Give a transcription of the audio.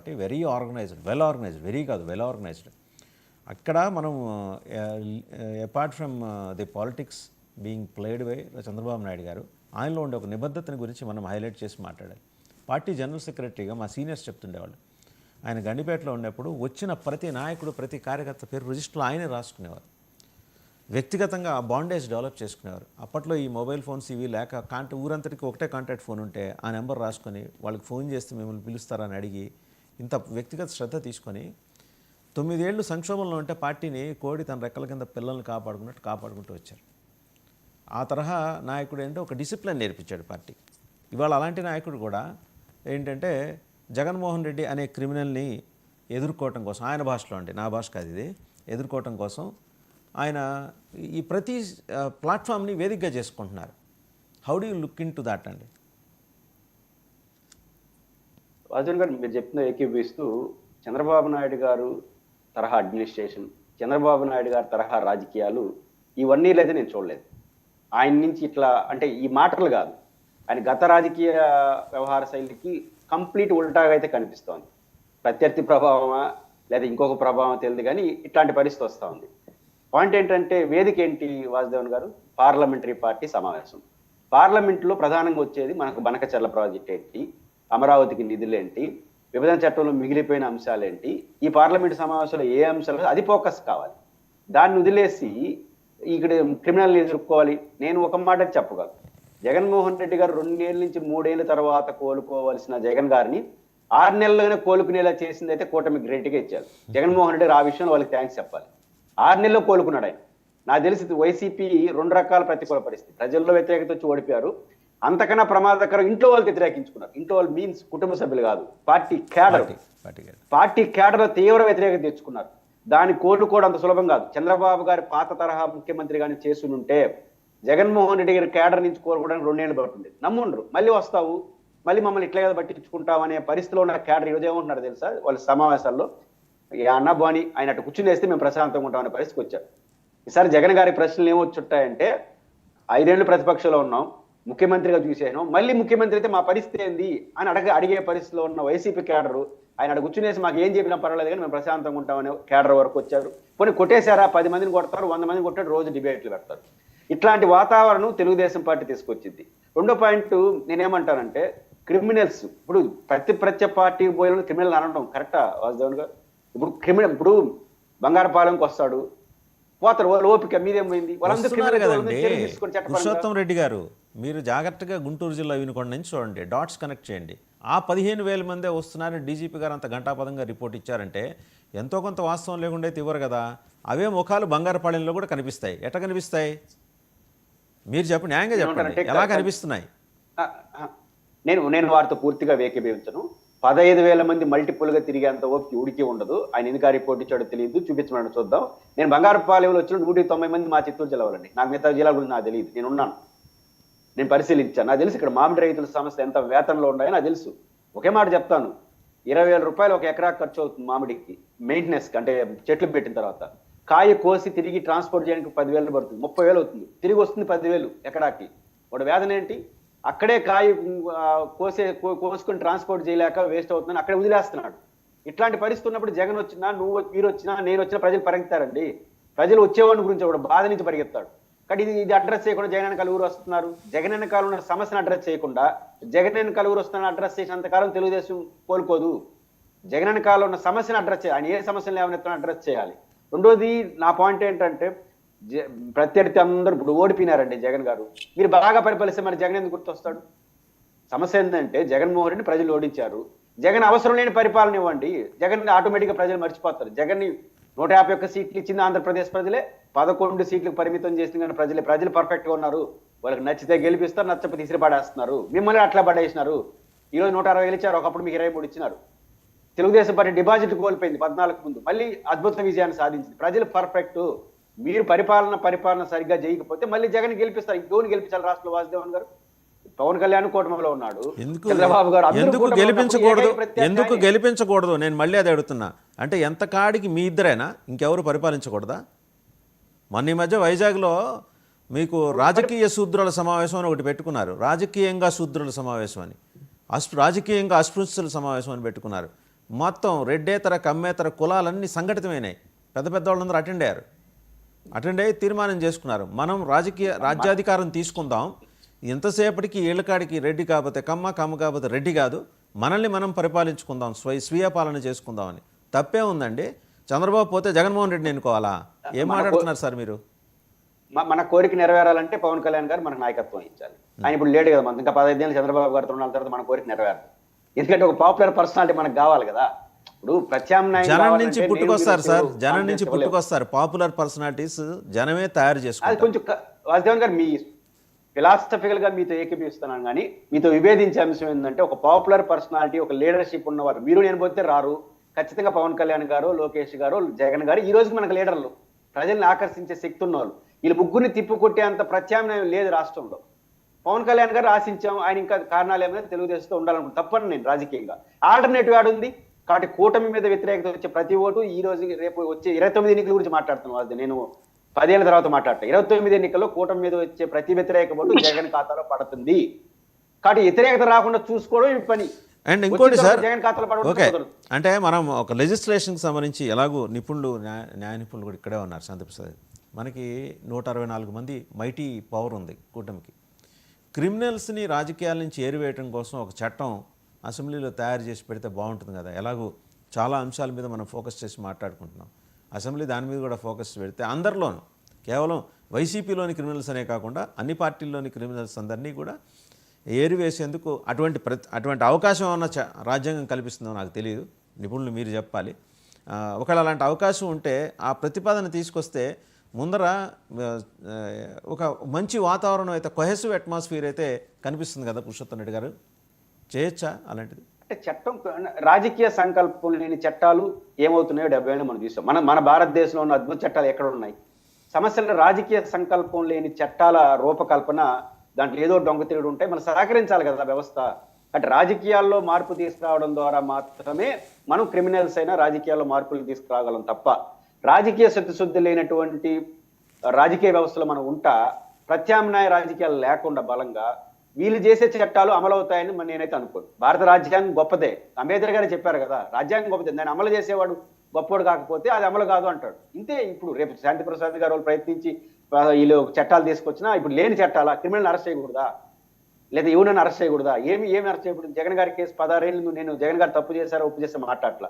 Party very organized well organized very కాదు well organized. అక్కడ మనం apart from the politics being played by Chandrababu Naidu గారు ఆయనలో ఉండే ఒక నిబద్ధతని గురించి మనం హైలైట్ చేసి మాట్లాడాలి. పార్టీ జనరల్ సెక్రటరీగా మా సీనియర్స్ చెప్తుండేవాళ్ళు. ఆయన గండిపేటలో ఉన్నప్పుడు వచ్చిన ప్రతి నాయకుడు ప్రతి కార్యకర్త పేరు రిజిస్టర్లో ఆయనే రాసుకునేవారు. వ్యక్తిగతంగా ఆ బాండేజ్ డెవలప్ చేసుకునేవారు. అప్పట్లో ఈ మొబైల్ ఫోన్స్ ఇవి లేక కాంట ఊరంతటికి ఒకటే కాంటాక్ట్ ఫోన్ ఉంటే ఆ నెంబర్ రాసుకొని వాళ్ళకి ఫోన్ చేస్తే మిమ్మల్ని పిలుస్తారని అడిగి ఇంత వ్యక్తిగత శ్రద్ధ తీసుకొని తొమ్మిదేళ్ళు సంక్షోభంలో ఉంటే పార్టీని కోడి తన రెక్కల కింద పిల్లల్ని కాపాడుకున్నట్టు కాపాడుకుంటూ వచ్చారు. ఆ తరహా నాయకుడు ఏంటో ఒక డిసిప్లిన్ నేర్పించాడు పార్టీ. ఇవాళ అలాంటి నాయకుడు కూడా ఏంటంటే జగన్మోహన్ రెడ్డి అనే క్రిమినల్ని ఎదుర్కోవటం కోసం ఆయన భాషలో అండి నా భాష కాదు ఇది ఎదుర్కోవటం కోసం ఆయన ఈ ప్రతి ప్లాట్ఫామ్ని వేదికగా చేసుకుంటున్నారు. How do you look into that అండి? అర్జున్ గారు మీరు చెప్తున్న ఏకీభవిస్తూ చంద్రబాబు నాయుడు గారు తరహా అడ్మినిస్ట్రేషన్ చంద్రబాబు నాయుడు గారి తరహా రాజకీయాలు ఇవన్నీ లేదా నేను చూడలేదు. ఆయన నుంచి ఇట్లా అంటే ఈ మాటలు కాదు. ఆయన గత రాజకీయ వ్యవహార శైలికి కంప్లీట్ ఉల్టాగా అయితే కనిపిస్తోంది. ప్రత్యర్థి ప్రభావమా లేదా ఇంకొక ప్రభావం తెలియదు కానీ ఇట్లాంటి పరిస్థితి వస్తూ ఉంది. పాయింట్ ఏంటంటే వేదిక ఏంటి వాసుదేవన్ గారు? పార్లమెంటరీ పార్టీ సమావేశం. పార్లమెంట్లో ప్రధానంగా వచ్చేది మనకు బనకచర్ల ప్రాజెక్ట్ ఏంటి? అమరావతికి నిధులేంటి విభజన చట్టంలో మిగిలిపోయిన అంశాలేంటి ఈ పార్లమెంట్ సమావేశంలో ఏ అంశాలు? అది ఫోకస్ కావాలి. దాన్ని వదిలేసి ఇక్కడ క్రిమినల్ ఎదుర్కోవాలి. నేను ఒక మాట చెప్పగలను. జగన్మోహన్ రెడ్డి గారు రెండేళ్ళ నుంచి మూడేళ్ళ తర్వాత కోలుకోవాల్సిన జగన్ గారిని ఆరు నెలల్లోనే కోలుకునేలా చేసింది అయితే కూటమి గ్రేట్గా ఇచ్చారు. జగన్మోహన్ రెడ్డి గారు ఆ విషయంలో వాళ్ళకి థ్యాంక్స్ చెప్పాలి. ఆరు నెలల్లో కోలుకున్నాడు ఆయన. నాకు తెలిసి వైసీపీ రెండు రకాల ప్రతికూల పరిస్థితి. ప్రజల్లో వ్యతిరేకత వచ్చి ఓడిపోయారు. అంతకన్నా ప్రమాదకరం ఇంట్లో వాళ్ళు వ్యతిరేకించుకున్నారు ఇంట్లో వాళ్ళు మీన్స్ కుటుంబ సభ్యులు కాదు. Party cadre. Party cadre. తీవ్ర వ్యతిరేకత తెచ్చుకున్నారు. దాన్ని కోలుకోవడం అంత సులభం కాదు. చంద్రబాబు గారి పాత తరహా ముఖ్యమంత్రి కానీ చేసునుంటే జగన్మోహన్ రెడ్డి గారి క్యాడర్ నుంచి కోలుకోవడానికి రెండేళ్ళు పడుతుంది. నమ్ముండ్రు. మళ్ళీ వస్తావు. మళ్ళీ మమ్మల్ని ఇట్లా కదా పట్టించుకుంటావు అనే పరిస్థితిలో ఉన్న క్యాడర్ ఈరోజు ఏమంటున్నారు తెలుసా? వాళ్ళ సమావేశాల్లో అన్న బాని ఆయన అటు కూర్చుని వేస్తే మేము ప్రశాంతంగా ఉంటామనే పరిస్థితికి వచ్చారు. ఈసారి జగన్ గారి ప్రశ్నలు ఏమొచ్చుంటాయంటే ఐదేళ్ళు ప్రతిపక్షంలో ఉన్నాం. ముఖ్యమంత్రిగా చూసేసాం మళ్ళీ ముఖ్యమంత్రి అయితే మా పరిస్థితి ఏంది అని అడగ అడిగే పరిస్థితిలో ఉన్న వైసీపీ క్యాడరు ఆయన అక్కడ కూర్చునేసి మాకు ఏం చెప్పినా పర్వాలేదు కానీ మేము ప్రశాంతంగా ఉంటామనే క్యాడర్ వరకు వచ్చారు. పోనీ కొట్టేశారా? పది మందిని కొడతారు వంద మందిని కొట్టాడు రోజు డిబేట్లు పెడతారు. ఇట్లాంటి వాతావరణం తెలుగుదేశం పార్టీ తీసుకొచ్చింది. రెండో పాయింట్ నేనేమంటానంటే క్రిమినల్స్ ఇప్పుడు ప్రతి ప్రత్య పార్టీ పోయిన క్రిమినల్ అనడం కరెక్టా వాసుదేవన్ గారు? ఇప్పుడు క్రిమినల్ ఇప్పుడు బంగారపాలెంకి వస్తాడు పోతారు వాళ్ళ ఓపిక మీదేం పోయింది? వాళ్ళందరూ తీసుకొని పురుషోత్తం రెడ్డి గారు మీరు జాగ్రత్తగా గుంటూరు జిల్లా వినుకొండ నుంచి చూడండి డాట్స్ కనెక్ట్ చేయండి. ఆ పదిహేను వేల మందే వస్తున్నారని డీజీపీ గారు అంత గంటాపదంగా రిపోర్ట్ ఇచ్చారంటే ఎంతో కొంత వాస్తవం లేకుండా అయితే ఇవ్వరు కదా. అవే ముఖాలు బంగారపాళెంలో కూడా కనిపిస్తాయి. ఎట్ట కనిపిస్తాయి? మీరు చెప్పండి న్యాయంగా చెప్పండి. ఎలా కనిపిస్తున్నాయి? నేను నేను వారితో పూర్తిగా వేకీభవించను పదహైదు వేల మంది మల్టిపుల్గా తిరిగేంత ఓపిక ఉడికి ఉండదు. ఆయన ఎందుకు ఆ రిపోర్ట్ ఇచ్చాడో తెలియదు. చూపించమని చూద్దాం. నేను బంగారుపాలెంలో వచ్చిన నూట తొంభై మంది మా చిత్తూరు జిల్లా వాళ్ళండి నాకు మిగతా జిల్లా గురించి నాకు తెలియదు. నేను ఉన్నాను. నేను పరిశీలించాను. నాకు తెలుసు ఇక్కడ మామిడి రైతుల సమస్య ఎంత వేతనలో ఉన్నాయో నాకు తెలుసు. ఒకే మాట చెప్తాను. ఇరవై వేల రూపాయలు ఒక ఎకరా ఖర్చు అవుతుంది మామిడికి. మెయింటెనెన్స్ అంటే చెట్లు పెట్టిన తర్వాత. కాయ కోసి తిరిగి ట్రాన్స్పోర్ట్ చేయడానికి పదివేలు పడుతుంది. ముప్పై వేలు అవుతుంది. తిరిగి వస్తుంది పదివేలు ఎకరాకి. వాడు వేదన ఏంటి? అక్కడే కాయ కోసే కోసుకొని ట్రాన్స్పోర్ట్ చేయలేక వేస్ట్ అవుతుందని అక్కడే వదిలేస్తున్నాడు. ఇట్లాంటి పరిస్థితి ఉన్నప్పుడు జగన్ వచ్చినా నువ్వు మీరు వచ్చినా నేను వచ్చినా ప్రజలు పరిగెత్తారండి. ప్రజలు వచ్చేవాడిని గురించి కూడా బాధ నుంచి పరిగెత్తాడు. కానీ ఇది ఇది అడ్రస్ చేయకుండా జగన్ వెనకాల ఊరు వస్తున్నారు? జగన్ వెనకాల ఉన్న సమస్యను అడ్రస్ చేయకుండా జగన్ వెనకాల ఊరు వస్తున్న అడ్రస్ చేసినంతకాలం తెలుగుదేశం కోలుకోదు. జగన్ వెనకాల ఉన్న సమస్యను అడ్రస్ చేయాలి. ఆయన ఏ సమస్యలు లేవనెత్తున అడ్రస్ చేయాలి. రెండోది నా పాయింట్ ఏంటంటే జ- ప్రత్యర్థి అందరూ ఇప్పుడు ఓడిపోయినారండి జగన్ గారు. మీరు బాగా పరిపాలిస్తే మరి జగన్ ఎందుకు గుర్తొస్తాడు? సమస్య ఏంటంటే జగన్మోహన్ రెడ్డి ప్రజలు ఓడించారు. జగన్ అవసరం లేని పరిపాలన ఇవ్వండి. జగన్ ఆటోమేటిక్గా ప్రజలు మర్చిపోతారు. జగన్ నూట యాభై ఒక్క సీట్లు ఇచ్చింది ఆంధ్రప్రదేశ్ ప్రజలే పదకొండు సీట్లకు పరిమితం చేసిన కానీ ప్రజలే ప్రజలు పర్ఫెక్ట్గా ఉన్నారు. వాళ్ళకి నచ్చితే గెలిపిస్తారు నచ్చకపోతే ఇసిరి పడేస్తున్నారు మిమ్మల్ని అట్లా పడేసినారు. ఈరోజు నూట అరవై గెలిచారు ఒకప్పుడు మీకు ఇరవై మూడు ఇచ్చినారు. తెలుగుదేశం పార్టీ డిపాజిట్ కోల్పోయింది పద్నాలుగు ముందు. మళ్ళీ అద్భుత విజయాన్ని సాధించింది. ప్రజలు పర్ఫెక్ట్ మీరు పరిపాలన పరిపాలన సరిగ్గా చేయకపోతే మళ్ళీ జగన్ గెలిపిస్తారు. ఇంకోని గెలిపించాలి రాష్ట్రంలో వాసుదేవన్ గారు? పవన్ కళ్యాణ్ కూటమిలో ఉన్నాడు. ఎందుకు చంద్రబాబు గారు ఎందుకు గెలిపించకూడదు? ఎందుకు గెలిపించకూడదు? నేను మళ్ళీ అది అడుగుతున్నా. అంటే ఎంత కాడికి మీ ఇద్దరేనా? ఇంకెవరు పరిపాలించకూడదా? మొన్న ఈ మధ్య వైజాగ్లో మీకు రాజకీయ శూద్రుల సమావేశం అని ఒకటి పెట్టుకున్నారు. రాజకీయంగా శూద్రుల సమావేశం అని. అస్పృ రాజకీయంగా అస్పృశ్యుల సమావేశం అని పెట్టుకున్నారు. మొత్తం రెడ్డేతర కమ్మేతర కులాలన్నీ సంఘటితమైనాయి. పెద్ద పెద్ద వాళ్ళందరూ అటెండ్ అయ్యారు. అటెండ్ అయ్యి తీర్మానం చేసుకున్నారు. మనం రాజకీయ రాజ్యాధికారం తీసుకుందాం. ఎంతసేపటికి ఏళ్ళకాడికి రెడ్డి కాకపోతే కమ్మ కమ్మ కాకపోతే రెడ్డి కాదు. మనల్ని మనం పరిపాలించుకుందాం స్వయ స్వీయ పాలన చేసుకుందామని. తప్పే ఉందండి. చంద్రబాబు పోతే జగన్మోహన్ రెడ్డిని ఎన్నుకోవాలా? ఏం మాట్లాడుతున్నారు సార్ మీరు? మన కోరిక నెరవేరాలంటే పవన్ కళ్యాణ్ గారు మనకు నాయకత్వం ఇచ్చాలి. ఆయన ఇప్పుడు లేడు కదా మనకి. ఇంకా పదహైదు ఏళ్ళు చంద్రబాబు గారితో ఉన్న తర్వాత మన కోరిక నెరవేరదు ఎందుకంటే ఒక పాపులర్ పర్సనాలిటీ మనకు కావాలి కదా. ఇప్పుడు ప్రత్యామ్నాయం జనం నుంచి పుట్టుకొస్తారు సార్. జనం నుంచి. పుట్టుకొస్తారు. పాపులర్ పర్సనాలిటీస్ జనమే తయారు అది చేసుకుంటారు. కొంచెం వాసుదేవన్ గారు మీ ఫిలాసఫికల్గా మీతో ఏకీపిస్తున్నాను కానీ మీతో విభేదించే అంశం ఏంటంటే ఒక పాపులర్ పర్సనాలిటీ ఒక లీడర్షిప్ ఉన్నవారు. మీరు నేను పోతే రారు. ఖచ్చితంగా పవన్ కళ్యాణ్ గారు లోకేష్ గారు జగన్ గారు ఈ రోజుకి మనకు లీడర్లు. ప్రజల్ని ఆకర్షించే శక్తి ఉన్నవాళ్ళు. వీళ్ళు ముగ్గురిని తిప్పుకొట్టేంత ప్రత్యామ్నాయం లేదు రాష్ట్రంలో. పవన్ కళ్యాణ్ గారు ఆశించాం. ఆయన ఇంకా కారణాలు ఏమైనా తెలుగుదేశంతో ఉండాలనుకుంటు తప్పని నేను రాజకీయంగా. ఆల్టర్నేటివ్ యాడ్ ఉంది. కాబట్టి కూటమి మీద వ్యతిరేకత వచ్చే ప్రతి ఓటు ఈ రోజు రేపు వచ్చే ఇరవై తొమ్మిది ఎన్నికల గురించి మాట్లాడుతున్నాను. అది నేను పదేళ్ళ తర్వాత మాట్లాడతా. ఇరవై తొమ్మిది ఎన్నికల్లో కూటమి మీద వచ్చే ప్రతి వ్యతిరేక ఓటు జగన్ ఖాతాలో పడుతుంది. కాబట్టి వ్యతిరేకత రాకుండా చూసుకోవడం ఈ పని. అండ్ ఇంకోటి సార్ ఓకే. అంటే మనం ఒక లెజిస్లేషన్కి సంబంధించి ఎలాగో నిపుణులు న్యాయ నిపుణులు కూడా ఇక్కడే ఉన్నారు శాంతిప్రసాద్. మనకి నూట అరవై నాలుగు మంది మైటీ పవర్ ఉంది కూటమికి. క్రిమినల్స్ని రాజకీయాల నుంచి ఏరివేయడం కోసం ఒక చట్టం అసెంబ్లీలో తయారు చేసి పెడితే బాగుంటుంది కదా. ఎలాగో చాలా అంశాల మీద మనం ఫోకస్ చేసి మాట్లాడుకుంటున్నాం. అసెంబ్లీ దాని మీద కూడా ఫోకస్ పెడితే అందరిలోనూ కేవలం వైసీపీలోని క్రిమినల్స్ అనే కాకుండా అన్ని పార్టీల్లోని క్రిమినల్స్ అందరినీ కూడా ఏరివేసేందుకు అటువంటి ప్రతి అటువంటి అవకాశం ఉన్న రాజ్యాంగం కల్పిస్తుందో నాకు తెలియదు నిపుణులు మీరు చెప్పాలి. ఒకవేళ అలాంటి అవకాశం ఉంటే ఆ ప్రతిపాదన తీసుకొస్తే ముందర ఒక మంచి వాతావరణం అయితే కొహెసివ్ అట్మాస్ఫియర్ అయితే కనిపిస్తుంది కదా పురుషోత్తం రెడ్డి గారు? చేయొచ్చా అలాంటిది? అంటే చట్టం రాజకీయ సంకల్పం లేని చట్టాలు ఏమవుతున్నాయో డెబ్బై ఏళ్ళు మనం చూసాం. మన మన భారతదేశంలో ఉన్న అద్భుత చట్టాలు ఎక్కడ ఉన్నాయి? సమస్యలు రాజకీయ సంకల్పం లేని చట్టాల రూపకల్పన దాంట్లో ఏదో దొంగ తిరుగుడు ఉంటాయి మనం సహకరించాలి కదా వ్యవస్థ. అంటే రాజకీయాల్లో మార్పు తీసుకురావడం ద్వారా మాత్రమే మనం క్రిమినల్స్ అయినా రాజకీయాల్లో మార్పులు తీసుకురాగలం తప్ప రాజకీయ శుద్ధిశుద్ధి లేనటువంటి రాజకీయ వ్యవస్థలో మనం ఉంటా ప్రత్యామ్నాయ రాజకీయాలు లేకుండా బలంగా వీళ్ళు చేసే చట్టాలు అమలు అవుతాయని మరి నేనైతే అనుకోను. భారత రాజ్యాంగం గొప్పదే. అంబేద్కర్ గారు చెప్పారు కదా రాజ్యాంగం గొప్పదే. దాన్ని అమలు చేసేవాడు గొప్పవాడు కాకపోతే అది అమలు కాదు అంటాడు. ఇంతే ఇప్పుడు రేపు శాంతి ప్రసాద్ గారు వాళ్ళు ప్రయత్నించి వీళ్ళు చట్టాలు తీసుకొచ్చినా ఇప్పుడు లేని చట్టాలా? క్రిమినల్ అరెస్ట్ చేయకూడదా? లేదా ఎవరినైనా అరెస్ట్ చేయకూడదా? ఏమి ఏమి అరెస్ట్ చేయకూడదు? జగన్ గారి కేసు పదారేళ్ళు నేను జగన్ గారు తప్పు చేశారో? ఒప్పు చేస్తే మాట్లాడట్లా.